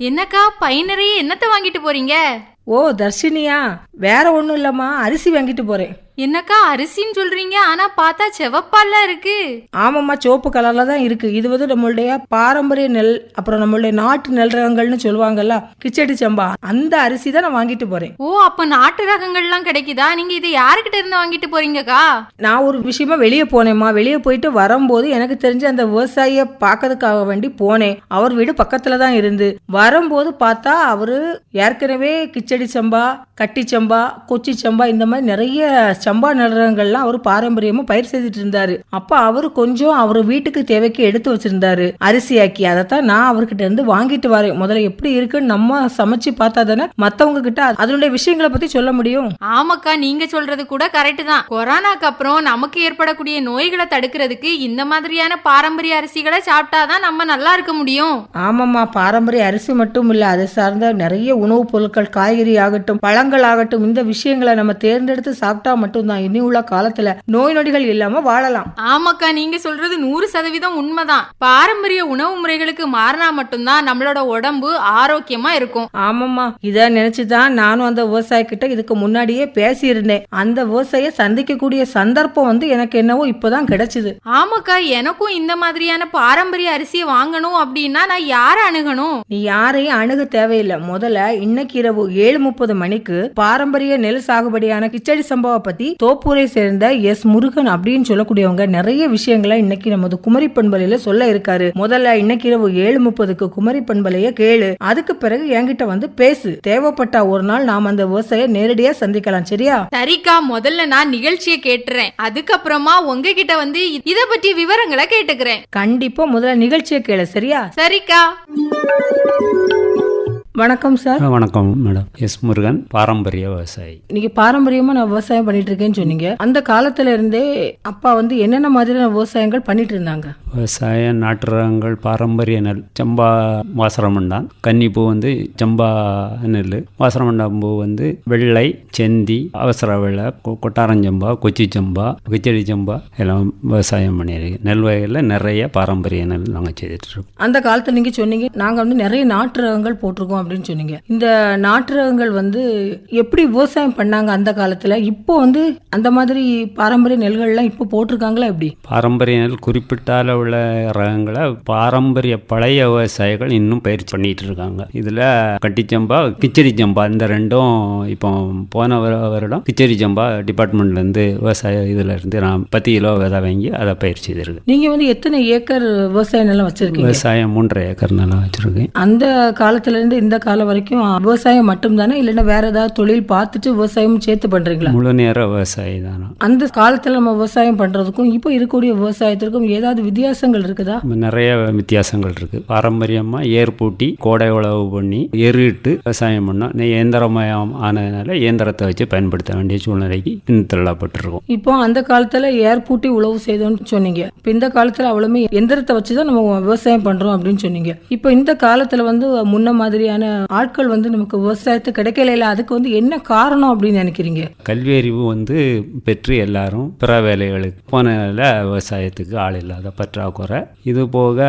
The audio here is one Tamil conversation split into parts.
என்னக்கா பை நிறைய என்னத்த வாங்கிட்டு போறீங்க? ஓ தர்ஷினியா வேற ஒன்றும் இல்லைம்மா அரிசி வாங்கிட்டு போகிறேன் என்னக்கா அரிசின்னு சொல்றீங்க ஆனா பார்த்தா செவப்பால இருக்கு. ஆமாம்மா சிவப்பு கலரில் தான் இருக்குது இது வந்து நம்மளுடைய பாரம்பரிய நெல் அப்புறம் நம்மளுடைய நாட்டு நெல் ரகங்கள்னு சொல்லுவாங்கல்ல கிச்சடி சம்பா. அந்த அரிசி தான் நான் வாங்கிட்டு போகிறேன் ஓ அப்ப நாட்டு ரகங்கள்லாம் கிடைக்குதா? நீங்க இதை யாருக்கிட்ட இருந்து வாங்கிட்டு போறீங்கக்கா? நான் ஒரு விஷயமா வெளியே போனேம்மா. வெளியே போயிட்டு வரும்போது எனக்கு தெரிஞ்ச அந்த விவசாயியை பார்க்கறதுக்காக வேண்டி போனேன். அவர் வீடு பக்கத்துல தான் இருந்து. வரும்போது பார்த்தா அவரு ஏற்கனவே கிச்சடி சம்பா கட்டி சம்பா கொச்சி சம்பா இந்த மாதிரி நிறைய சம்பா நிலங்கள்லாம் அவர் பாரம்பரியமா பயிர் செய்துட்டு இருந்தாரு அப்ப அவரு கொஞ்சம் அவர் வீட்டுக்கு தேவைக்கு எடுத்து வச்சிருந்தாரு. அரிசியாக்கி அதைத்தான் நான் அவர்கிட்ட இருந்து வாங்கிட்டு வரேன். முதல்ல எப்படி இருக்குன்னு நம்ம சமைச்சு பார்த்தா தானே மத்தவங்க கிட்ட அதனுடைய விஷயங்களை பத்தி சொல்ல முடியும். ஆமாக்கா நீங்க சொல்றது கூட கரெக்ட் தான். கொரோனாக்கு அப்புறம் நமக்கு ஏற்படக்கூடிய நோய்களை தடுக்கிறதுக்கு இந்த மாதிரியான பாரம்பரிய அரிசிகளை சாப்பிட்டாதான் நம்ம நல்லா இருக்க முடியும். ஆமாம்மா பாரம்பரிய அரிசி மட்டும் இல்ல அதை சார்ந்த நிறைய உணவுப் பொருட்கள் காய்கறி ஆகட்டும் பழங்கள் ஆகட்டும் இந்த விஷயங்களை நம்ம தேர்ந்தெடுத்து சாப்பிட்டா மட்டும்தான். இனி உள்ள காலத்துல நோய் நொடிகள் இல்லாம வாழலாம். ஆமாக்கா நீங்க சொல்றது நூறு சதவீதம் உண்மைதான். பாரம்பரிய உணவு முறைகளுக்கு மாறினா மட்டும்தான் நம்மளோட உடம்பு ஆரோக்கியமா இருக்கும். ஆமாம்மா. இத நினைச்சுதான் நானும் அந்த விவசாயி கிட்ட இதுக்கு முன்னாடியே பேசியிருந்தேன். அந்த விவசாயியை சந்திக்கக்கூடிய சந்தர்ப்பம் வந்து எனக்கு என்னவோ இப்பதான் கிடைச்சது. ஆமாக்கா எனக்கும் இந்த மாதிரியான பாரம்பரிய அரிசியை வாங்கணும் அப்படின்னா நான் யார அணுகணும்? நீ யாரையும் அணுக தேவையில்லை. முதல்ல இன்னைக்கு இரவு ஏழு முப்பது மணிக்கு பாரம்பரிய நெல் சாகுபடியான கிச்சடி சம்பவம் பத்தி தோப்பூரை சேர்ந்த எஸ் முருகன் அப்படின்னு சொல்லக்கூடியவங்க நிறைய விஷயங்களை இன்னைக்கு நமது குமரி பண்பலையில சொல்ல இருக்காரு. முதல்ல இன்னைக்கு இரவு ஏழு முப்பதுக்கு குமரி பண்பலைய கேளு. அதுக்கு பிறகு என்கிட்ட வந்து பேசு. தேவைப்பட்டா ஒரு நாள் நாம் அந்த விவசாய நேரடியா சந்திக்கலாம் சரியா? சரிக்கா முதல்ல நான் நிகழ்ச்சியை கேட்டுறேன். அதுக்கப்புறமா உங்ககிட்ட வந்து இத பற்றி விவரங்களை கேட்டுக்கிறேன். கண்டிப்பா முதல்ல நிகழ்ச்சியை கேளு சரியா? சரிக்கா. வணக்கம் சார் வணக்கம் மேடம் எஸ் முருகன் பாரம்பரிய விவசாயி. நீங்க பாரம்பரியமா நான் விவசாயம் பண்ணிட்டு இருக்கேன்னு சொன்னீங்க. அந்த காலத்துல இருந்தே அப்பா வந்து என்னென்ன மாதிரியான விவசாயங்கள் பண்ணிட்டு இருந்தாங்க விவசாய நாட்டு ரகங்கள் பாரம்பரிய நெல். சம்பா வாசரமண்டான் கன்னிப்பூ வந்து சம்பா நெல். வாசரமண்டாம்பூ வந்து வெள்ளை செந்தி அவசர வெள்ளை கொட்டாரஞ்சம்பா கொச்சி சம்பா கிச்சடி சம்பா எல்லாம் விவசாயம் பண்ணியிருக்கு நெல் வகையில் நிறைய பாரம்பரிய நெல் நாங்கள் செய்துட்ருக்கோம் அந்த காலத்துல நீங்க சொன்னீங்க நாங்க வந்து நிறைய நாட்டு ரகங்கள் போட்டிருக்கோம் அப்படின்னு சொன்னீங்க. இந்த நாட்டு ரகங்கள் வந்து எப்படி விவசாயம் பண்ணாங்க அந்த காலத்துல? இப்போ வந்து அந்த மாதிரி பாரம்பரிய நெல்கள்லாம் இப்போ போட்டிருக்காங்களா எப்படி? பாரம்பரிய நெல் குறிப்பிட்டால உள்ள ரகங்களை பாரம்பரிய பழைய விவசாயிகள் இன்னும் பயிற்சி பண்ணிட்டு இருக்காங்க. இதில் கட்டிச்சம்பா கிச்சடி சம்பா இந்த ரெண்டும் இப்போ போன வர- வருடம் கிச்சடி சம்பா டிபார்ட்மெண்ட்லேருந்து விவசாய இதில் இருந்து நான் பத்து கிலோ விதை வாங்கி அதை பயிர் செய்திருக்கு நீங்க வந்து எத்தனை ஏக்கர் விவசாய நிலம் வச்சிருக்கீங்க? விவசாயம் மூன்றரை ஏக்கர் நிலம் வச்சுருக்கேன். அந்த காலத்துல இருந்து இந்த காலம் வரைக்கும் விவசாயம் மட்டும்தானே? இல்லைன்னா வேற ஏதாவது தொழில் பார்த்துட்டு விவசாயம் சேர்த்து பண்றீங்களா? முழு நேர விவசாயி தானே அந்த காலத்துல நம்ம விவசாயம் பண்றதுக்கும் இப்போ இருக்கக்கூடிய விவசாயத்திற்கும் ஏதாவது வித்தியாசங்கள் இருக்குதா? நிறைய வித்தியாசங்கள் இருக்குது பாரம்பரியமாக ஏர் பூட்டி கோடை உழவு பண்ணி எருட்டு விவசாயம் பண்ணோம் இயந்திரமயம் ஆனதுனால இயந்திரத்தை வச்சு பயன்படுத்த வேண்டிய சூழ்நிலைக்கு தள்ளப்பட்டிருக்கும். இப்போ அந்த காலத்துல ஏர் பூட்டி உழவு செய்தோம்னு சொன்னீங்க. இப்போ இந்த காலத்துல அவ்வளவுமே எந்திரத்தை வச்சு தான் நம்ம விவசாயம் பண்றோம் அப்படின்னு சொன்னீங்க. இப்போ இந்த காலத்துல வந்து முன்ன மாதிரியான ஆட்கள் வந்து நமக்கு விவசாயத்து கிடைக்கல இல்ல அதுக்கு வந்து என்ன காரணம் அப்படின்னு நினைக்கிறீங்க? கல்வி அறிவு வந்து பெற்று எல்லாரும் பிற வேலைகளுக்கு போனதால விவசாயத்துக்கு ஆள் இல்லாத பற்றாக்குறை. இது போக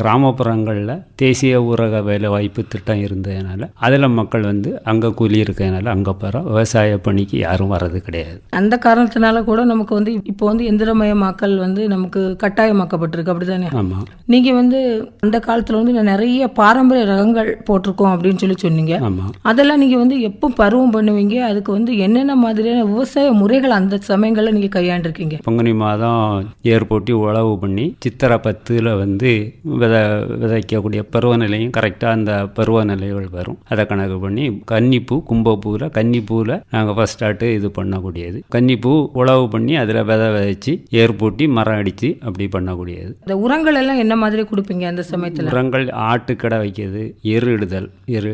கிராமப்புறங்களில் தேசிய ஊரக வேலை வாய்ப்பு திட்டம் இருந்ததுனால அதில் மக்கள் வந்து அங்கே கூலி இருக்கிறதுனால அங்கே போகிற விவசாய பணிக்கு யாரும் வர்றது கிடையாது. அந்த காரணத்தினால கூட நமக்கு வந்து இப்போ வந்து எந்திரமயமாக்கல் வந்து நமக்கு கட்டாயமாக்கப்பட்டிருக்கு அப்படிதானே? ஆமாம் நீங்க வந்து அந்த காலத்துல வந்து நிறைய பாரம்பரிய ரகங்கள் போட்டிருக்கோம். அப்படின்னு சொல்லி சொன்னீங்க. அதெல்லாம் நீங்க வந்து எப்போ பருவம் பண்ணுவீங்க? அதுக்கு வந்து என்னென்ன மாதிரியான விவசாய முறைகள் அந்த சமயங்கள்ல நீங்க கையாண்டிருக்கீங்க? பங்குனி மாதம் ஏர் போட்டி உழவு பண்ணி சித்திரை பத்தில் வந்து விதை விதைக்கக்கூடிய பருவநிலையும் கரெக்டாக அந்த பருவநிலைகள் வரும். அதை கணக்கு பண்ணி கன்னிப்பூ கும்பப்பூவில் கன்னிப்பூவில் நாங்கள் ஃபஸ்ட் ஸ்டார்ட்டு இது பண்ணக்கூடியது. கன்னிப்பூ உழவு பண்ணி அதில் விதை விதைச்சி ஏர் பூட்டி மரம் அடித்து அப்படி பண்ணக்கூடியது. இந்த உரங்கள் எல்லாம் என்ன மாதிரி கொடுப்பீங்க அந்த சமயத்துல? உரங்கள் ஆட்டுக்கடை வைக்கிறது எருடுதல் எரு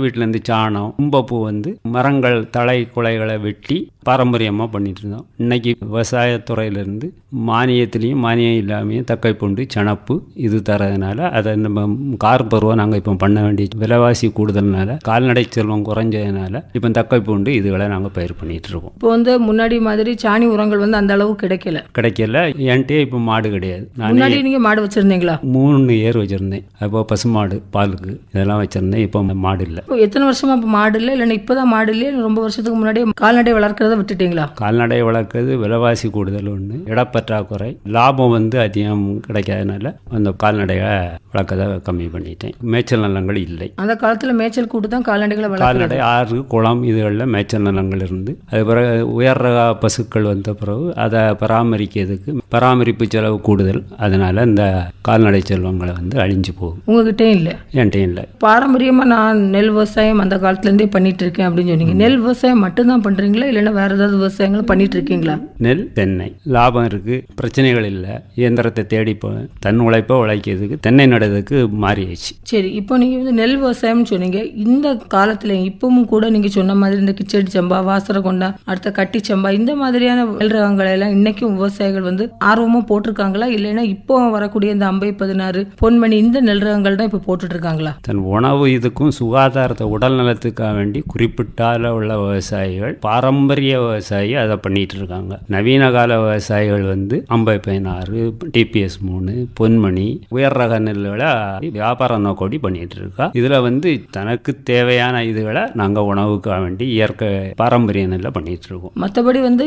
வீட்டிலேருந்து சாணம் கும்பப்பூ வந்து மரங்கள் தலை குலைகளை வெட்டி பாரம்பரியமாக பண்ணிட்டு இருந்தோம் இன்னைக்கு விவசாயத்துறையிலேருந்து மானியத்திலையும் மானியம் இல்லாமையும் தக்கை பூண்டு சணப்பு இது தரதுனால அதை நம்ம கார் பருவம் நாங்கள் இப்போ பண்ண வேண்டிய விலைவாசி கூடுதல்னால கால்நடை செல்வம் குறைஞ்சதுனால இப்போ தக்கை பூண்டு இதுகளை நாங்கள் பயிர் பண்ணிட்டு இருக்கோம் இப்போ வந்து முன்னாடி மாதிரி சாணி உரங்கள் வந்து அந்த அளவு கிடைக்கல. கிடைக்கல. என்கிட்டயே இப்போ மாடு கிடையாது. முன்னாடி நீங்க மாடு வச்சிருந்தீங்களா? மூணு ஏர் வச்சுருந்தேன். அப்போ பசுமாடு பாலுக்கு இதெல்லாம் வச்சுருந்தேன். இப்போ மாடு இல்லை. இப்போ எத்தனை வருஷமா இப்போ மாடு இல்லை? இல்லைன்னா இப்போதான் மாடு இல்லையா? இல்லை ரொம்ப வருஷத்துக்கு முன்னாடியே கால்நடை வளர்க்கறத விட்டுட்டீங்களா? கால்நடை வளர்க்குறது விலைவாசி கூடுதல் ஒன்று இடப்பற்றாக்குறை. லாபம் வந்து அதிகம் கிடைக்காதனால அந்த கால்நடையை வளர்க்கறதை கம்மி பண்ணிட்டேன். மேய்ச்சல் நிலங்கள் இல்லை. அந்த காலத்துல மேய்ச்சல் கூட்டு தான் கால்நடைகளை கால்நடை ஆறு குளம் இதுகளில் மேய்ச்சல் நிலங்கள் இருந்து. அது பிறகு உயர் ரக பசுக்கள் வந்த பிறகு அதை பராமரிக்கிறதுக்கு பராமரிப்பு செலவு கூடுதல். அதனால இந்த கால்நடை செல்வங்களை வந்து அழிஞ்சு போகும் உங்ககிட்டே இல்லை? என்கிட்ட இல்லை. பாரம்பரியமா நான் நெல் விவசாயம் அந்த காலத்துல இருந்தே பண்ணிட்டு இருக்கேன் அப்படின்னு சொன்னீங்க. நெல் விவசாயம் மட்டும்தான் பண்றீங்களா? இல்லைன்னா வேற ஏதாவது விவசாயங்களும் பண்ணிட்டு இருக்கீங்களா நெல் தென்னை. லாபம் இருக்குது பிரச்சனைகள் இல்லை. இயந்திரத்தை தேடி போ தன் உழைப்பை உழைக்கிறதுக்கு தென்னை நடுறதுக்கு மாறியாச்சு. சரி இப்போ நீங்க வந்து நெல் விவசாயம்னு சொன்னீங்க. இந்த காலத்துல இப்பவும் கூட நீங்க சொன்ன மாதிரி இந்த கிச்சடி சம்பா வாசரகொண்டா அடுத்த கட்டி சம்பா இந்த மாதிரியான நெல் ரகங்களை எல்லாம் இன்னைக்கும் விவசாயிகள் வந்து ஆர்வமா போட்டிருக்காங்களா? இல்லைன்னா இப்போ வரக்கூடிய இந்த அம்பை பதினாறு பொன்மணி இந்த நெல் ரகங்கள் தான் இப்போ போட்டுட்டு இருக்காங்களா தன் உணவு இதுக்கும் சுகாதாரத்தை உடல் நலத்துக்காக வேண்டி குறிப்பிட்டால உள்ள விவசாயிகள் பாரம்பரிய விவசாயி அதை பண்ணிட்டு இருக்காங்க. நவீன கால விவசாயிகள் வந்து அம்பை பதினாறு டிபிஎஸ் மூணு பொன்மணி உயர் ரக நெல்லுகளை வியாபார நோக்கோடி பண்ணிட்டு இருக்கா. இதுல வந்து தனக்கு தேவையான இதுகளை நாங்க உணவுக்காக வேண்டி இயற்கை பாரம்பரிய நெல்லை பண்ணிட்டு இருக்கோம். மற்றபடி வந்து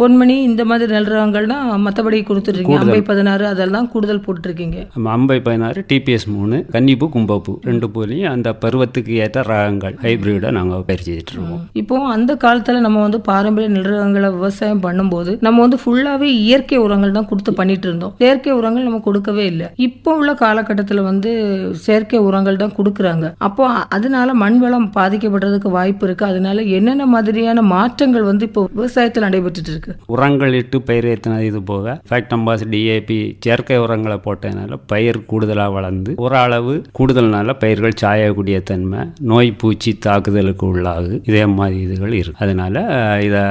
பொன்மணி இந்த மாதிரி நெல் ரகங்கள்னா மற்றபடி கொடுத்துருக்கீங்க அம்பை பதினாறு அதெல்லாம் கூடுதல் போட்டிருக்கீங்க அம்பை பதினாறு டிபிஎஸ் மூணு கன்னிப்பூ கும்பப்பூ ரெண்டு பூலையும் அந்த பருவத்துக்கு ஏற்ற ரகங்கள் ஹைபிரிடை நாங்கள் செய்துட்டு இருக்கோம். இப்போ அந்த காலத்துல நம்ம நம்ம வந்து பாரம்பரிய நெல் விவசாயம் பண்ணும்போது நம்ம வந்து ஃபுல்லாவே இயற்கை உரங்கள் தான் கொடுத்து பண்ணிட்டு இருந்தோம். செயற்கை உரங்கள் நம்ம கொடுக்கவே இல்லை. இப்போ உள்ள காலகட்டத்தில் வந்து செயற்கை உரங்கள் தான் கொடுக்குறாங்க. அப்போ அதனால மண் வளம் பாதிக்கப்படுறதுக்கு வாய்ப்பு இருக்கு. அதனால என்னென்ன மாதிரியான மாற்றங்கள் வந்து இப்போ விவசாயத்தில் நடைபெற்றுட்டு இருக்கு? உரங்கள் இட்டு பயிர் ஏற்றினது இது போக ஃபேக்டம்பாஸ் டிஏபி செயற்கை உரங்களை போட்டதுனால பயிர் கூடுதலாக வளர்ந்து ஓரளவு கூடுதல்னால பயிர்கள் சாயக்கூடிய தன்மை நோய் பூச்சி தாக்குதலுக்கு உள்ளாகு இதே மாதிரி இதுகள் இருக்கு. அதனால இதை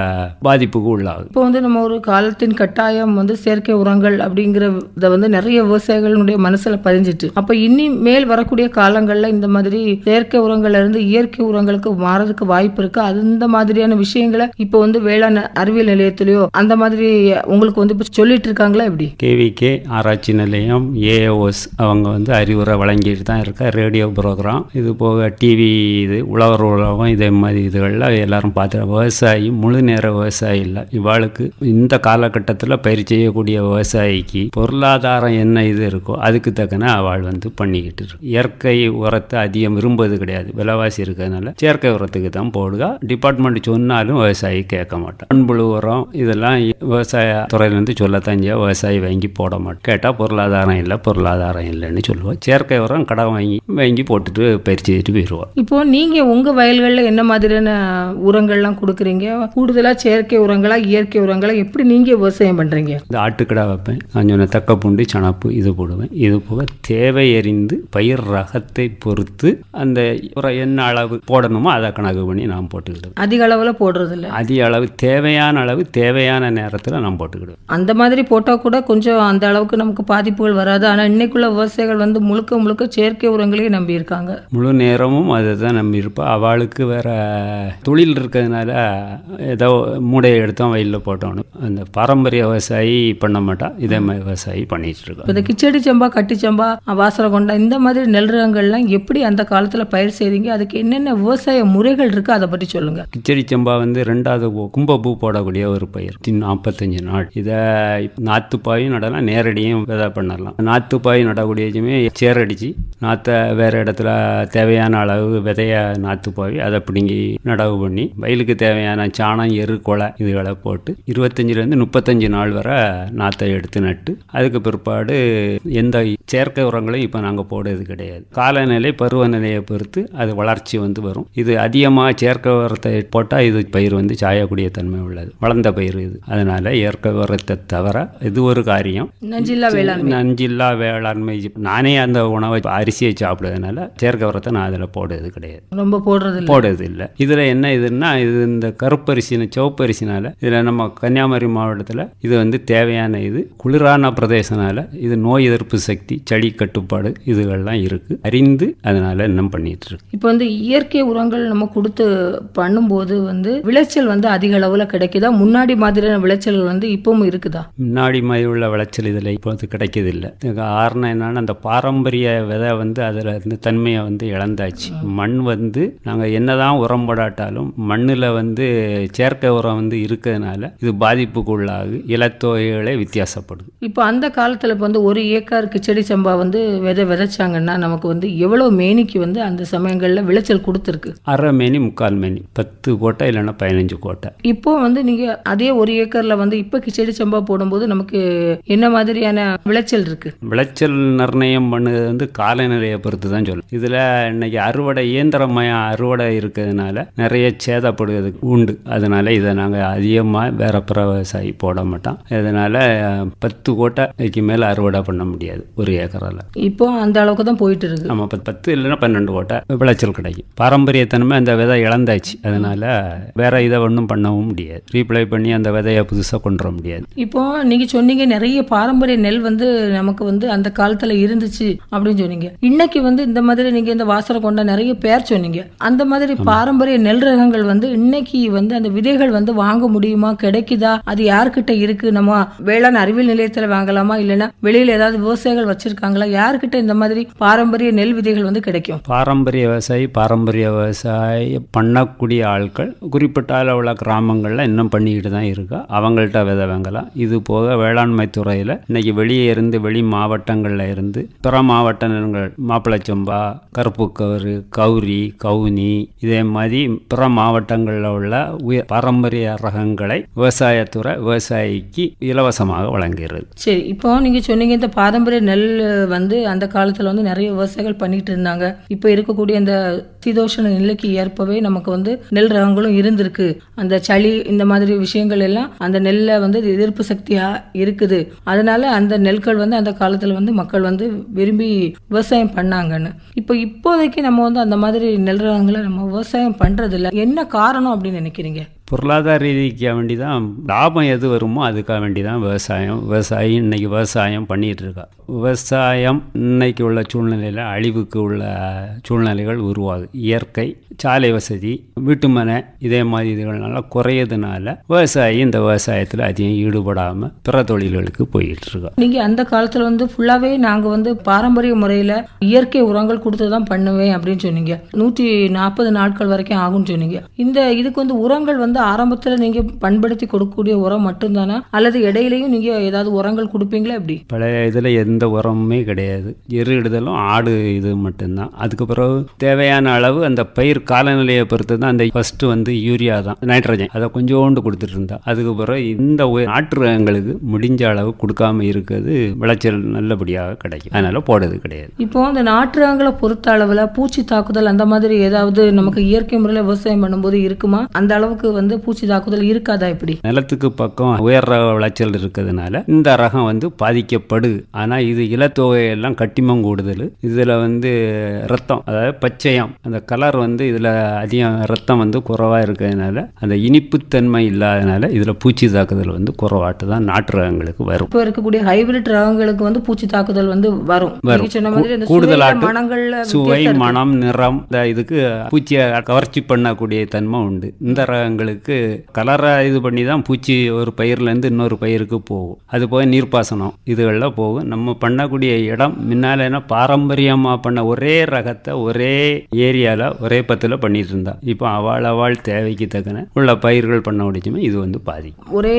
பாதிப்புக்கு உள்ளாகுது. இப்போ வந்து நம்ம ஒரு காலத்தின் கட்டாயம் வந்து செயற்கை உரங்கள் அப்படிங்கிற இதை வந்து நிறைய விவசாயிகளுடைய மனசுல பதிஞ்சிட்டு அப்ப இனி மேல் வரக்கூடிய காலங்கள்ல இந்த மாதிரி செயற்கை உரங்கள்ல இருந்து இயற்கை உரங்களுக்கு மாறதுக்கு வாய்ப்பு இருக்கு. அது இந்த மாதிரியான விஷயங்களை இப்போ வந்து வேளாண் அறிவியல் நிலையத்திலயோ அந்த மாதிரி உங்களுக்கு வந்து இப்ப சொல்லிட்டு இருக்காங்களா எப்படி? கேவிகே ஆராய்ச்சி நிலையம் ஏஓஎஸ் அவங்க வந்து அறிவுரை வழங்கிட்டு தான் இருக்கா. Radio programme. இது போக டிவி இது உழவர் உலகம் இதே மாதிரி இதுகளில் எல்லாரும் பார்த்து விவசாயி விவசாயி முழு நேர விவசாயி இல்லை. இவாளுக்கு இந்த காலகட்டத்தில் பயிர் செய்யக்கூடிய விவசாயிக்கு பொருளாதாரம் என்ன இது இருக்கோ அதுக்கு தக்கன அவள் வந்து பண்ணிக்கிட்டு இருக்கு. இயற்கை உரத்தை அதிகம் விரும்புவது கிடையாது. விலைவாசி இருக்கிறதுனால செயற்கை உரத்துக்கு தான் போடுக டிபார்ட்மெண்ட் சொன்னாலும் விவசாயி கேட்க மாட்டான் மண்புழு உரம் இதெல்லாம் விவசாய துறையிலேருந்து சொல்லத்தான் செய்ய விவசாயி வாங்கி போட மாட்டோம் கேட்டால் பொருளாதாரம் இல்லை பொருளாதாரம் இல்லைன்னு சொல்லுவோம் செயற்கை உரம் கடன் வாங்கி வாங்கி போட்டுட்டு பயிர் செய்துட்டு போயிடுவோம் இப்போ நீங்கள் உங்கள் வயல்களில் என்ன மாதிரியான உரங்கள்லாம் கொடுக்குறீங்க? கூடுதலா செயற்கை உரங்களா இயற்கை உரங்களா? எப்படி நீங்க விவசாயம் பண்றீங்க? இந்த ஆட்டுக்கடை வைப்பேன். நான் சொன்ன தக்க பூண்டு சணப்பு இது போடுவேன். இது போக தேவை அறிந்து பயிர் ரகத்தை பொறுத்து அந்த உரம் என்ன அளவு போடணுமோ அதை கணக்கு பண்ணி நான் போட்டுக்கிடுவேன். அதிக அளவுல போடுறது இல்ல அதிக அளவு தேவையான அளவு தேவையான நேரத்தில் நான் போட்டுக்கிடுவேன். அந்த மாதிரி போட்டா கூட கொஞ்சம் அந்த அளவுக்கு நமக்கு பாதிப்புகள் வராது. ஆனா இன்னைக்குள்ள விவசாயிகள் வந்து முழுக்க முழுக்க செயற்கை உரங்களையே நம்பி இருக்காங்க முழு நேரமும் அதை தான் நம்பி இருப்போம் அவளுக்கு வேற தொழில் இருக்கிறதுனால ஏதோ மூடையை எடுத்தோம் வயலில் போட்டோன்னு. அந்த பாரம்பரிய விவசாயி பண்ண மாட்டா. இதே மாதிரி விவசாயி பண்ணிட்டு இருக்கோம் இந்த கிச்சடி சம்பா கட்டி சம்பா வாசரகொண்டா இந்த மாதிரி நெல் ரகங்கள்லாம் எப்படி அந்த காலத்துல பயிர் செய்றீங்க அதுக்கு என்னென்ன விவசாய முறைகள் இருக்கு? அதை பற்றி சொல்லுங்க. கிச்சடி சம்பா வந்து ரெண்டாவது பூ- கும்பப்பூ போடக்கூடிய ஒரு பயிர். நாற்பத்தஞ்சு நாள். இதை நாத்துப்பாயும் நடலாம் நேரடியும் விதை பண்ணலாம். நாத்துப்பாய் நடக்கூடியதுமே சேரடிச்சு நாற்றை வேறு இடத்துல தேவையான அளவு விதைய நாத்துப்பாவி அதை பிடுங்கி நடவு பண்ணி வயலுக்கு தேவையான சாணம் எரு கொலை இதுகளை போட்டு இருபத்தஞ்சிலேருந்து முப்பத்தஞ்சு நாள் வரை நாற்றை எடுத்து நட்டு அதுக்கு பிற்பாடு எந்த செயற்கை உரங்களையும் இப்போ நாங்கள் போடுறது கிடையாது. காலநிலை பருவநிலையை பொறுத்து அது வளர்ச்சி வந்து வரும். இது அதிகமாக செயற்கை உரத்தை போட்டால் இது பயிர் வந்து சாயக்கூடிய தன்மை உள்ளது. வளர்ந்த பயிர் இது. அதனால இயற்கை உரத்தை தவிர இது ஒரு காரியம். நஞ்சில்லா வேளாண்மை. நஞ்சில்லா வேளாண்மை. நானே அந்த உணவை அரிசியை சாப்பிடுறதுனால செயற்கை உரத்தை நான் அதில் போடுறது கிடையாது. ரொம்ப போடுறது இல்ல போடுறது இல்லை இதில் என்ன இதுன்னா இது இந்த கருப்பரிசின சிவப்பரிசினால இதில் நம்ம கன்னியாகுமரி மாவட்டத்தில் இது வந்து தேவையான இது. குளிரான பிரதேசனால இது நோய் எதிர்ப்பு சக்தி சளி கட்டுப்பாடு இதுகள்லாம் இருக்கு. அறிந்து அதனால இன்னும் பண்ணிட்டு இருக்கு. இப்போ வந்து இயற்கை உரங்கள் நம்ம கொடுத்து பண்ணும்போது வந்து விளைச்சல் வந்து அதிக அளவுல கிடைக்குதா? முன்னாடி மாதிரியான விளைச்சல்கள் வந்து இப்பவும் இருக்குதா? முன்னாடி மாதிரி உள்ள விளைச்சல் இதில் இப்போது கிடைக்கிறதில்ல இதுக்கு காரணம் என்னன்னா அந்த பாரம்பரிய விதை வந்து அதில் இருந்து தன்மையை வந்து இழந்தாச்சு. மண் வந்து நாங்கள் என்னதான் உரம் போடாட்டாலும் மண்ணில் வந்து செயற்கை உரம் வந்து இருக்கிறதுனால இது பாதிப்புக்கு உள்ளாகு இலத்தொகைகளே வித்தியாசப்படுது. இப்போ அந்த காலத்துல இப்போ வந்து ஒரு ஏக்கர் கிச்சடி சம்பா வந்து விதை விதைச்சாங்கன்னா நமக்கு வந்து எவ்வளவு மேனிக்கு வந்து அந்த சமயங்கள்ல விளைச்சல் கொடுத்துருக்கு? அரை மேனி முக்கால் மேனி பத்து கோட்டை இல்லைன்னா பதினஞ்சு கோட்டை. இப்போ வந்து நீங்க அதே ஒரு ஏக்கர்ல வந்து இப்போ கிச்சடி சம்பா போடும்போது நமக்கு என்ன மாதிரியான விளைச்சல் இருக்கு? விளைச்சல் நிர்ணயம் பண்ணுறது வந்து காலநிலையை பொறுத்து தான் சொல்லும் இதில் இன்னைக்கு அறுவடை இயந்திரமயம் அறுவடை இருக்கிறதுனால நிறைய சேதப்படுவது உண்டு. அதனால இதை நாங்கள் அதிகமாக வேற பிற விவசாயி போட மாட்டோம். இதனால பத்து கோட்டைக்கு மேலே அறுவடை பண்ண முடியாது ஒரு ஏக்கரால். இப்போ அந்த அளவுக்கு தான் போயிட்டு இருக்கு. நம்ம பத்து பத்து இல்லைன்னா பன்னெண்டு கோட்டை விளைச்சல் கிடைக்கும். பாரம்பரியத்தன்மை அந்த விதை இழந்தாச்சு. அதனால வேற இதை ஒன்றும் பண்ணவும் முடியாது. ரீப்ளை பண்ணி அந்த விதையை புதுசாக கொண்டு வர முடியாது. இப்போ நீங்க சொன்னீங்க நிறைய பாரம்பரிய நெல் வந்து நமக்கு வந்து அந்த காலத்துல இருந்துச்சு அப்படின்னு சொன்னீங்க. இன்னைக்கு வந்து இந்த மாதிரி நீங்க இந்த வாசலை கொண்ட நிறைய பேர் சொன்னீங்க. அந்த மாதிரி பாரம்பரிய நெல் ரகங்கள் வந்து இன்னைக்கு வந்து அந்த விதைகள் வந்து வாங்க முடியுமா? கிடைக்குதா? அது யார்கிட்ட இருக்கு? நம்ம வேளாண் அறிவியல் நிலையத்துல வாங்கலாமா? இல்லைன்னா வெளியில ஏதாவது விவசாயிகள் வச்சிருக்காங்களா? யார்கிட்ட இந்த மாதிரி பாரம்பரிய நெல் விதைகள் வந்து கிடைக்கும்? பாரம்பரிய விவசாயி பாரம்பரிய விவசாயி பண்ணக்கூடிய ஆட்கள் குறிப்பிட்ட அளவுள்ள கிராமங்களில் இன்னும் பண்ணிக்கிட்டு தான் இருக்கா. அவங்கள்ட்ட விதை வாங்கலாம். இது போக வேளாண்மை துறையில இன்னைக்கு வெளியே இருந்து வெளி மாவட்டங்களில் இருந்து பிற மாவட்டங்கள் மாப்பிளச்சம்பா கருப்பு கவுரு கௌரி கவுனி இதே மாதிரி பிற மாவட்டங்களில் உள்ள உய பாரம்பரிய ரகங்களை விவசாயத்துறை விவசாயிக்கு இலவசமாக வழங்குகிறது சரி இப்போ நீங்க சொன்னீங்க இந்த பாரம்பரிய நெல் வந்து அந்த காலத்துல வந்து நிறைய விவசாயிகள் பண்ணிட்டு இருந்தாங்க. இப்போ இருக்கக்கூடிய இந்த சீதோஷண நிலைக்கு ஏற்பவே நமக்கு வந்து நெல் ரகங்களும் இருந்திருக்கு. அந்த சளி இந்த மாதிரி விஷயங்கள் எல்லாம் அந்த நெல்லை வந்து எதிர்ப்பு சக்தியா இருக்குது. அதனால அந்த நெல்கள் வந்து அந்த காலத்துல வந்து மக்கள் வந்து விரும்பி விவசாயம் பண்ணாங்கன்னு. இப்போ இப்போதைக்கு நம்ம வந்து அந்த மாதிரி நெல் ரகங்களை நம்ம விவசாயம் பண்றது இல்லை என்ன காரணம் அப்படின்னு நினைக்கிறீங்க? பொருளாதார ரீதிக்காக வேண்டி தான் லாபம் எது வருமோ அதுக்காக வேண்டி தான் விவசாயம். விவசாயி இன்றைக்கி விவசாயம் பண்ணிகிட்ருக்கா. விவசாயம் இன்னைக்கு உள்ள சூழ்நிலையில் அழிவுக்கு உள்ள சூழ்நிலைகள் உருவாகுது. இயற்கை சாலை வசதி வீட்டுமனை இதே மாதிரி இதுகள்னால குறையதுனால விவசாயி இந்த விவசாயத்தில் அதிகம் ஈடுபடாமல் பிற தொழில்களுக்கு போயிட்டுருக்கோம் நீங்கள் அந்த காலத்தில் வந்து ஃபுல்லாகவே நாங்கள் வந்து பாரம்பரிய முறையில் இயற்கை உரங்கள் கொடுத்து தான் பண்ணுவேன் அப்படின்னு சொன்னீங்க. நூற்றி நாற்பது நாட்கள் வரைக்கும் ஆகும்னு சொன்னீங்க. இந்த இதுக்கு வந்து உரங்கள் வந்து ஆரம்பத்துல நீங்க பண்படுத்தி கொடுக்கக்கூடிய உரம் மட்டும்தானா? அல்லது இடையிலையும் நீங்க ஏதாவது உரங்கள் கொடுப்பீங்களா எப்படி? பழைய இதில் எந்த உரமுமே கிடையாது. எரு இடுதலும் ஆடு இது மட்டும்தான். அதுக்கு பிறகு தேவையான அளவு அந்த பயிர் காலநிலையை பொறுத்து தான் அந்த ஃபர்ஸ்ட் வந்து யூரியா தான் நைட்ரஜன் அதை கொஞ்சோண்டு கொடுத்துட்டு இருந்தா. அதுக்கு பிறகு இந்த நாட்டு ரகங்களுக்கு முடிஞ்ச அளவு கொடுக்காம இருக்கிறது விளைச்சல் நல்லபடியாக கிடைக்கும். அதனால போடுறது கிடையாது. இப்போ அந்த நாட்டு ரகங்களை பொறுத்த அளவுல பூச்சி தாக்குதல் அந்த மாதிரி ஏதாவது நமக்கு இயற்கை முறையில விவசாயம் பண்ணும்போது இருக்குமா? அந்த அளவுக்கு வந்து பூச்சி தாக்குதல் இருக்காதா இப்படி? நிலத்துக்கு பக்கம் உயர் ரக விளைச்சல் இருக்கிறதுனால இந்த ரகம் வந்து பாதிக்கப்படுது. ஆனால் இது இலத்தொகையெல்லாம் கட்டிமம் கூடுதல். இதில் வந்து ரத்தம் அதாவது பச்சையம் அந்த கலர் வந்து இதில் அதிகம் ரத்தம் வந்து குறைவாக இருக்கிறதுனால அந்த இனிப்புத்தன்மை இல்லாதனால இதில் பூச்சி தாக்குதல் வந்து குறைவாட்டு தான் நாட்டு ரகங்களுக்கு வரும். இப்போ இருக்கக்கூடிய ஹைபிரிட் ரகங்களுக்கு வந்து பூச்சி தாக்குதல் வந்து வரும். வரும். கூடுதலாட்டு சுவை. மனம் நிறம் இந்த இதுக்கு பூச்சியை கவர்ச்சி பண்ணக்கூடிய தன்மை உண்டு. இந்த ரகங்களுக்கு கலரை இது பண்ணி தான் பூச்சி ஒரு பயிர்லேருந்து இன்னொரு பயிருக்கு போகும். அது போக நீர்ப்பாசனம் இதுகளில் போகும். நம்ம பண்ணக்கூடிய இடம் முன்னால என்ன பாரம்பரியமாக பண்ண ஒரே ரகத்தை ஒரே ஏரியாவில் ஒரே பத்தில் பண்ணிட்டு இருந்தா. இப்போ அவள் அவள் தேவைக்கு தக்கன உள்ள பயிர்கள் பண்ண முடிச்சுமே இது வந்து பாதி ஒரே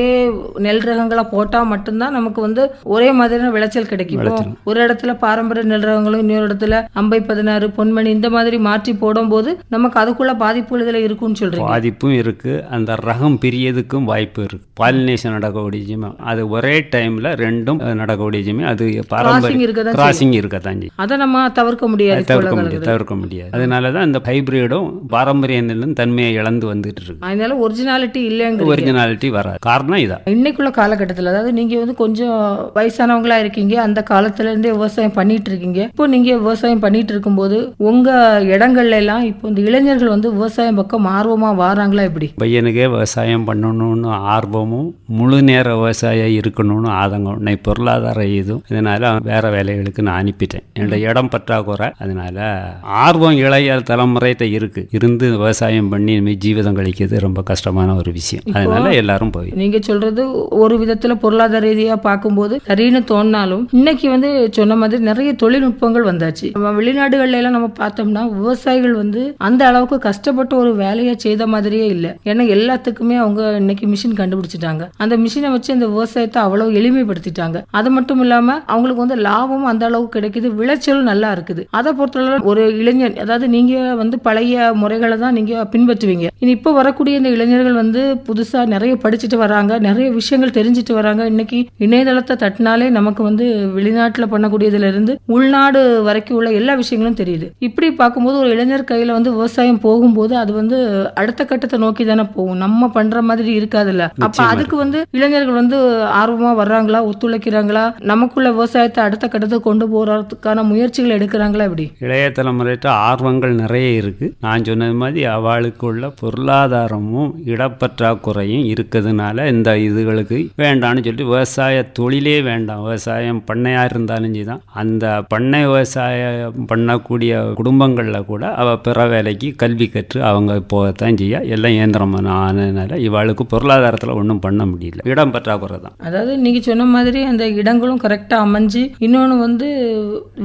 நெல் ரகங்களை போட்டா மட்டும்தான் நமக்கு வந்து ஒரே மாதிரியான விளைச்சல் கிடைக்கும். ஒரு இடத்துல பாரம்பரிய நெல் ரகங்களும் இன்னொரு இடத்துல அம்பை பதினாறு பொன்மணி இந்த மாதிரி மாற்றி போடும்போது நமக்கு அதுக்குள்ள பாதிப்புகள் இதுல இருக்கும்னு சொல்றீங்க. பாதிப்பும் இருக்கு. அந்த ரகம் பிரியதுக்கும் வாய்ப்பு இருக்கு. பாலினேஷன் நடக்கக்கூடியதுமே. அது ஒரே டைம்ல ரெண்டும் நடக்கக்கூடியதுமே. அது Crossing பாரம்பரிய கிராசிங் இருக்கத்தான் செய்யும். அதை நம்ம தவிர்க்க முடியாது அது தவிர்க்க முடியாது தவிர்க்க முடியாது. அதனால தான் இந்த ஹைபிரிடும் பாரம்பரிய நெல்லும் தன்மையை இழந்து வந்துட்டு இருக்கு. அதனால ஒரிஜினாலிட்டி இல்லைங்க ஒரிஜினாலிட்டி வராது. காரணம் இதான். இன்னைக்குள்ள காலகட்டத்தில் அதாவது நீங்க வந்து கொஞ்சம் வயசானவங்களா இருக்கீங்க அந்த காலத்துல இருந்தே விவசாயம் பண்ணிட்டு இருக்கீங்க. இப்போ நீங்க விவசாயம் பண்ணிட்டு இருக்கும்போது உங்க இடங்கள்ல எல்லாம் இப்போ இந்த இளைஞர்கள் வந்து விவசாயம் பக்கம் ஆர்வமா வாராங்களா எப்படி? பையனுக்கே விவசாயம் பண்ணணும்னு ஆர்வமும் முழு நேர விவசாயம் இருக்கணும்னு ஆதங்கம். இன்னைக்கு பொருளாதார இதுவும் இதனால வேற வேலைகளுக்கு நான் அனுப்பிட்டேன். என்னோட இடம் பற்றாக்குறை. அதனால ஆர்வம் இளைய தலைமுறைகிட்ட இருக்கு. இருந்து விவசாயம் பண்ணி இனிமே ஜீவிதம் கழிக்கிறது ரொம்ப கஷ்டமான ஒரு விஷயம். அதனால எல்லாரும் போய் நீங்க சொல்றது ஒரு விதத்துல பொருளாதார ரீதியா பார்க்கும்போது சரின்னு தோணினாலும் இன்னைக்கு வந்து சொன்ன மாதிரி நிறைய தொழில்நுட்பங்கள் வந்தாச்சு. நம்ம வெளிநாடுகள்ல எல்லாம் நம்ம பார்த்தோம்னா விவசாயிகள் வந்து அந்த அளவுக்கு கஷ்டப்பட்டு ஒரு வேலையை செய்த மாதிரியே இல்லை. ஏன்னா எல்லாத்துக்குமே அவங்க இன்னைக்கு மிஷின் கண்டுபிடிச்சிட்டாங்க. அந்த மிஷினை வச்சு அந்த விவசாயத்தை அவ்வளவு எளிமைப்படுத்திட்டாங்க. அது மட்டும் இல்லாம அவங்களுக்கு வந்து லாபமும் அந்த அளவுக்கு கிடைக்குது. விளைச்சலும் நல்லா இருக்குது. அதை பொறுத்தளவு ஒரு இளைஞர் அதாவது நீங்க வந்து பழைய முறைகளை தான் நீங்க பின்பற்றுவீங்க. இனி இப்போ வரக்கூடிய இந்த இளைஞர்கள் வந்து புதுசா நிறைய படிச்சுட்டு வராங்க. நிறைய விஷயங்கள் தெரிஞ்சுட்டு வராங்க. இன்னைக்கு இணையதளத்தை தட்டினாலே நமக்கு வந்து வெளிநாட்டுல பண்ணக்கூடியதுல இருந்து உள்நாடு வரைக்கும் உள்ள எல்லா விஷயங்களும் தெரியுது. இப்படி பார்க்கும்போது ஒரு இளைஞர் கையில வந்து விவசாயம் போகும்போது அது வந்து அடுத்த கட்டத்தை நோக்கி தானே போகும். நம்ம பண்ற மாதிரி இருக்காதுல்ல. அப்ப அதுக்கு வந்து இளைஞர்கள் வந்து ஆர்வமா வர்றாங்களா? ஒத்துழைக்கிறாங்களா? நமக்குள்ள விவசாயத்தை அடுத்த கட்டத்துக்கு கொண்டு போறதுக்கான முயற்சிகள் எடுக்கிறாங்களா எப்படி? இளைய தலைமுறையிட்ட ஆர்வங்கள் நிறைய இருக்கு. நான் சொன்னது மாதிரி அவளுக்குள்ள பொருளாதாரமும் இடப்பற்றாக்குறையும் இருக்கிறதுனால இந்த இதுகளுக்கு வேண்டாம்னு சொல்லிட்டு விவசாய தொழிலே வேண்டாம். விவசாயம் பண்ணையா இருந்தாலும் தான் அந்த பண்ணை விவசாயம் பண்ணக்கூடிய குடும்பங்களில் கூட அவ பிற வேலைக்கு கல்வி கற்று அவங்க போகத்தான் செய்ய. எல்லாம் இயந்திரமான ஆனதுனால இவளுக்கு பொருளாதாரத்தில் ஒன்றும் பண்ண முடியல. இடம் பற்றாக்குறை தான் அதாவது நீங்க சொன்ன மாதிரி அந்த இடங்களும் கரெக்டா அமைஞ்சு இன்னொன்னு வந்து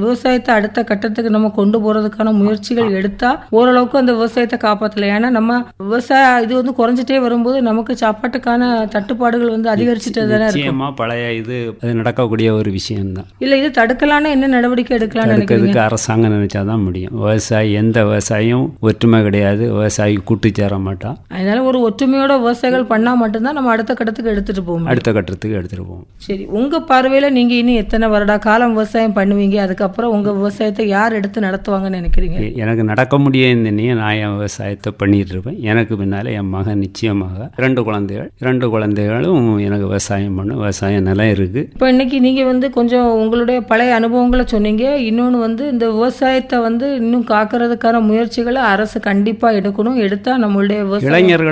விவசாயத்தை அடுத்த கட்டத்துக்கு நம்ம கொண்டு போறதுக்கான முயற்சிகள் எடுத்தா ஓரளவுக்கு அந்த விவசாயத்தை காப்பாத்தலாம் ஏன்னா நம்ம விவசாய இது வந்து குறைஞ்சிட்டே வரும்போது நமக்கு சாப்பாட்டுக்கான தட்டுப்பாடுகள் வந்து அதிகரிச்சுட்டே தானே இருக்கும். நிச்சயமா பழைய இது அது நடக்கக்கூடிய ஒரு விஷயம்தான். இல்ல இது தடுக்கலான்னு என்ன நடவடிக்கை எடுக்கலாம்னு நினைக்கிறீங்க? தடுக்கிறதுக்கு அரசாங்கம் நினைச்சா தான் முடியும். விவசாயி எந்த விவசாயியும் ஒற்றுமை கிடையாது. விவசாயி கூட்டு சேர மாட்டான் அதனால ஒரு ஒற்றுமையோட விவசாயிகள் பண்ணா மட்டும்தான் நம்ம அடுத்த கட்டத்துக்கு எடுத்துட்டு போக முடியும். அடுத்த கட்டத்துக்கு எடுத்துட்டு போவோம். சரி உங்க பார்வையில நீங்க இனி எத்தனை வருட காலம் விவசாயம் பண்ணுவீங்க? அதுக்கப்புறம் உங்க விவசாயத்தை யார் எடுத்து நடத்துவாங்கன்னு நினைக்கிறீங்க? எனக்கு நடக்க முடியுதுன்னே நான் என் விவசாயத்தை பண்ணிட்டு இருப்பேன். எனக்கு பின்னால என் மகன் நிச்சயமாக இரண்டு குழந்தைகள் இரண்டு குழந்தைகளும் எனக்கு விவசாயம் பண்ணும் விவசாய நிலம் இருக்கு. இப்போ இன்னைக்கு நீங்க வந்து கொஞ்சம் உங்களுடைய பழைய அனுபவங்களை சொன்னீங்க. இன்னொன்று வந்து இந்த விவசாயத்தை வந்து இன்னும் காக்கிறதுக்கான முயற்சிகளை அரசு கண்டிப்பா எடுக்கணும். எடுத்தா நம்மளுடைய விவசாயம்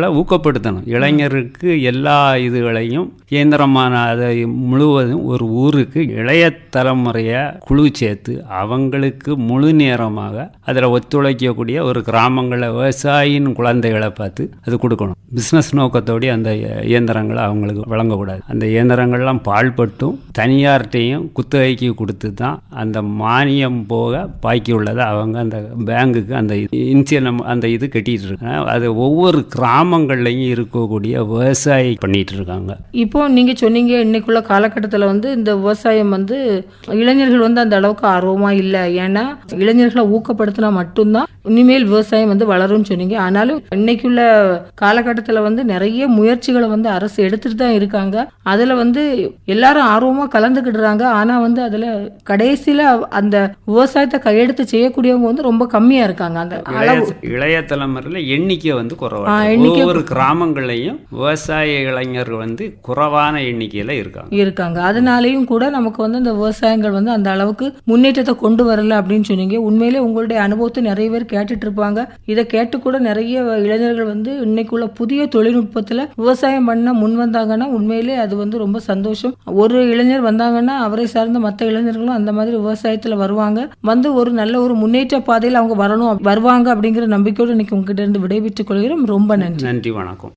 இளைஞர்களை ஊக்கப்படுத்தணும். இளைஞருக்கு எல்லா இதுகளையும் இயந்திரமான அதை முழுவதும் ஒரு ஊருக்கு இளைய தலைமுறையை குழு சேர்த்து அவங்களுக்கு முழு நேரமாக அதில் ஒத்துழைக்கக்கூடிய ஒரு கிராமங்களில் விவசாயியின் குழந்தைகளை பார்த்து அது கொடுக்கணும். பிஸ்னஸ் நோக்கத்தோடு அந்த இயந்திரங்களை அவங்களுக்கு வழங்கக்கூடாது. அந்த இயந்திரங்கள்லாம் பாழ்பட்டும். தனியார்கிட்டையும் குத்தகைக்கு கொடுத்து தான் அந்த மானியம் போக பாக்கி உள்ளதை அவங்க அந்த பேங்குக்கு அந்த இன்சியல் அந்த இது கட்டிகிட்டு இருக்காங்க. அது ஒவ்வொரு கிராமங்கள்லையும் இருக்கக்கூடிய விவசாயி பண்ணிட்டு இருக்காங்க இப்போ நீங்க சொன்னீங்க இன்னைக்குள்ள காலகட்டத்தில் வந்து இந்த விவசாயம் வந்து இளைஞர்கள் வந்து அந்த அளவுக்கு ஆர்வமா இல்லை. ஏன்னா இளைஞர்களை ஊக்கப்படுத்தினா மட்டும்தான் இனிமேல் விவசாயம் வந்து வளரும்னு சொன்னீங்க. ஆனாலும் இன்னைக்குள்ள காலகட்டத்தில் வந்து நிறைய முயற்சிகளை வந்து அரசு எடுத்துட்டு தான் இருக்காங்க. அதுல வந்து எல்லாரும் ஆர்வமா கலந்துக்கிடுறாங்க ஆனா வந்து அதுல கடைசியில அந்த விவசாயத்தை கையெடுத்து செய்யக்கூடியவங்க வந்து ரொம்ப கம்மியா இருக்காங்க. அந்த அளவு. இளைய தலைமுறையில் எண்ணிக்கை வந்து குறைவா ஒவ்வொரு கிராமங்கள்லையும் விவசாய இளைஞர்கள் வந்து குறைவான எண்ணிக்கையில் இருக்காங்க. இருக்காங்க. அதனாலேயும் கூட நமக்கு வந்து இந்த விவசாயங்கள் வந்து அந்த அளவுக்கு முன்னேற்றத்தை கொண்டு வரல அப்படின்னு சொன்னீங்க. உண்மையிலே உங்களுடைய அனுபவத்தை நிறைய பேர் கேட்டுட்டு இருப்பாங்க. இதை கேட்டு கூட நிறைய இளைஞர்கள் வந்து இன்னைக்குள்ள புதிய தொழில்நுட்பத்துல விவசாயம் பண்ண முன் வந்தாங்கன்னா உண்மையிலே அது வந்து ரொம்ப சந்தோஷம். ஒரு இளைஞர் வந்தாங்கன்னா அவரை சார்ந்த மற்ற இளைஞர்களும் அந்த மாதிரி விவசாயத்துல வருவாங்க. வந்து ஒரு நல்ல ஒரு முன்னேற்ற பாதையில் அவங்க வரணும் வருவாங்க அப்படிங்கிற நம்பிக்கையோடு இன்னைக்கு உங்ககிட்ட இருந்து விடைபெற்றுக் கொள்கிறோம். ரொம்ப நன்றி. நன்றி வணக்கம்.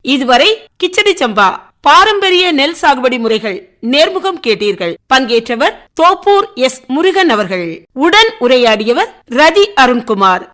இதுவரை கிச்சடி சம்பா பாரம்பரிய நெல் சாகுபடி முறைகள் நேர்முகம் கேட்டீர்கள். பங்கேற்றவர் தோப்பூர் எஸ் முருகன் அவர்கள். உடன் உரையாடியவர் ரதி அருண்குமார்.